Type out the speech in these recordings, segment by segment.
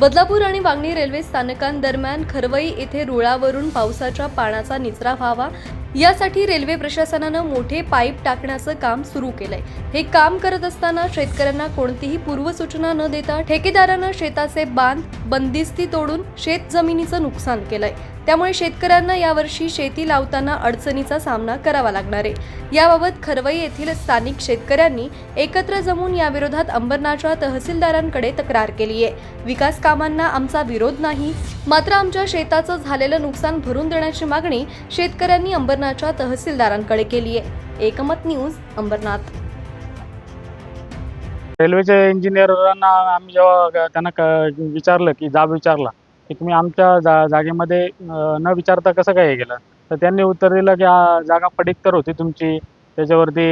बदलापूर आणि वांगणी रेल्वे स्थानकांदरम्यान खरवई येथे रुळावरून पावसाच्या पाण्याचा निचरा व्हावा. यासाठी रेल्वे प्रशासनानं मोठे पाईप टाकण्याचं काम सुरू केलंय. हे काम करत असताना शेतकऱ्यांना कोणतीही पूर्वसूचना न देता ठेकेदारानं शेताचे बांध बंदिस्ती तोडून शेत जमिनीचं नुकसान केलंय. त्यामुळे शेतकऱ्यांना यावर्षी शेती लावताना अडचणीचा सामना करावा लागणार आहे. याबाबत खरवई येथील स्थानिक शेतकऱ्यांनी एकत्र जमून याविरोधात अंबरनाथच्या तहसीलदारांकडे तक्रार केली आहे विकास कामांना आमचा विरोध नाही मात्र आमच्या शेताचं झालेलं नुकसान भरून देण्याची मागणी शेतकऱ्यांनी अंबरनाथच्या तहसीलदारांकडे केली आहे एकमत न्यूज अंबरनाथ. रेल्वेच्या इंजिनियरांना आम्ही जेव्हा त्यांना विचारलं की जाब विचारला की तुम्ही आमच्या जा जागेमध्ये न विचारता कसं काय हे केलं? तर त्यांनी उत्तर दिलं की जागा पडीक होती तुमची त्याच्यावरती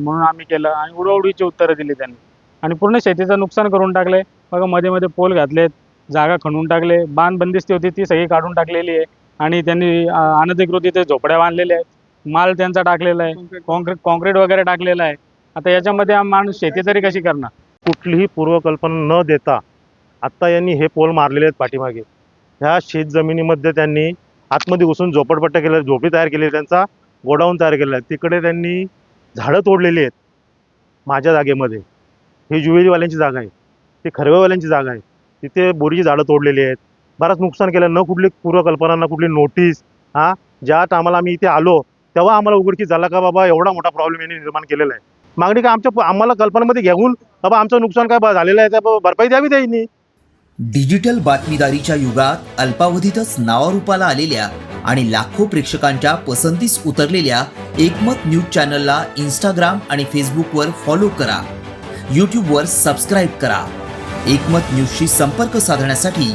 म्हणून आम्ही केलं. आणि उडवडीची उत्तरं दिली त्यांनी. आणि पूर्ण शेतीचं नुकसान करून टाकले बघा मध्ये मध्ये पोल घातलेत जागा खणून टाकले बांध बंदिस्ती होती ती सगळी काढून टाकलेली आहे. आणि त्यांनी अनधिकृत इथे झोपड्या बांधलेल्या आहेत. माल त्यांचा टाकलेला आहे. कॉन्क्रीट कॉन्क्रीट वगैरे टाकलेलं आहे. आता याच्यामध्ये माणूस शेती तरी कशी करणार? कुठलीही पूर्वकल्पना न देता आत्ता यांनी हे पोल मारलेले आहेत पाठीमागे. ह्या शेत जमिनीमध्ये त्यांनी आतमध्ये घुसून झोपडपट्ट्या केल्या झोपडी तयार केली त्यांचा गोडाऊन तयार केलेला आहे. तिकडे त्यांनी झाडं तोडलेली आहेत माझ्या जागेमध्ये. ही ज्युवेलीवाल्यांची जागा आहे. ती खरवेवाल्यांची जागा आहे. तिथे बोरीची झाडं तोडलेली आहेत. बराच नुकसान केलं. न कुठली पूर्वकल्पना न कुठली नोटीस हां? ज्या टायमाला आम्ही इथे आलो तेव्हा आम्हाला उघडकीस झाला का बाबा एवढा मोठा प्रॉब्लेम यांनी निर्माण केलेला आहे. मागणी का आमच्या आम्हाला कल्पनामध्ये घेऊन बाबा आमचं नुकसान काय झालेलं आहे त्या भरपाई द्यावी त्यांनी. डिजिटल बातमीदारीच्या युगात अल्पावधीतच नावारूपाला आलेल्या आणि लाखो प्रेक्षकांच्या पसंतीस उतरलेल्या एकमत न्यूज चॅनलला इंस्टाग्राम आणि फेसबुकवर फॉलो करा. यूट्यूबवर सबस्क्राईब करा. एकमत न्यूजशी संपर्क साधण्यासाठी